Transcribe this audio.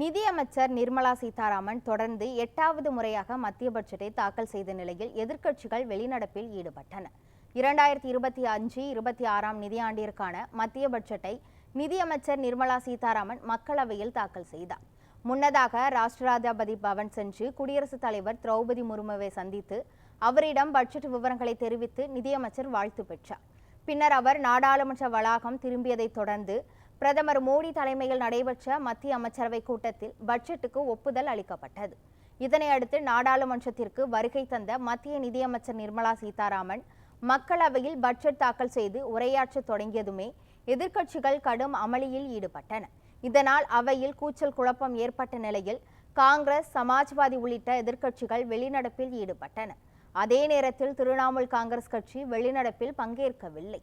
நிதியமைச்சர் நிர்மலா சீதாராமன் தொடர்ந்து எட்டாவது முறையாக மத்திய பட்ஜெட்டை தாக்கல் செய்த நிலையில் எதிர்க்கட்சிகள் வெளிநடப்பில் ஈடுபட்டன. இரண்டாயிரத்தி இருபத்தி அஞ்சு இருபத்தி ஆறாம் நிதியாண்டிற்கான மத்திய பட்ஜெட்டை நிதியமைச்சர் நிர்மலா சீதாராமன் மக்களவையில் தாக்கல் செய்தார். முன்னதாக ராஷ்டிராதிபதி பவன் சென்று குடியரசுத் தலைவர் திரௌபதி முர்முவை சந்தித்து அவரிடம் பட்ஜெட் விவரங்களை தெரிவித்து நிதியமைச்சர் வாழ்த்து பெற்றார். பின்னர் அவர் நாடாளுமன்ற வளாகம் திரும்பியதைத் தொடர்ந்து பிரதமர் மோடி தலைமையில் நடைபெற்ற மத்திய அமைச்சரவை கூட்டத்தில் பட்ஜெட்டுக்கு ஒப்புதல் அளிக்கப்பட்டது. இதனையடுத்து நாடாளுமன்றத்திற்கு வருகை தந்த மத்திய நிதியமைச்சர் நிர்மலா சீதாராமன் மக்களவையில் பட்ஜெட் தாக்கல் செய்து உரையாற்றத் தொடங்கியதுமே எதிர்க்கட்சிகள் கடும் அமளியில் ஈடுபட்டன. இதனால் அவையில் கூச்சல் குழப்பம் ஏற்பட்ட நிலையில் காங்கிரஸ் சமாஜ்வாதி உள்ளிட்ட எதிர்க்கட்சிகள் வெளிநடப்பில் ஈடுபட்டன. அதே நேரத்தில் திரிணாமுல் காங்கிரஸ் கட்சி வெளிநடப்பில் பங்கேற்கவில்லை.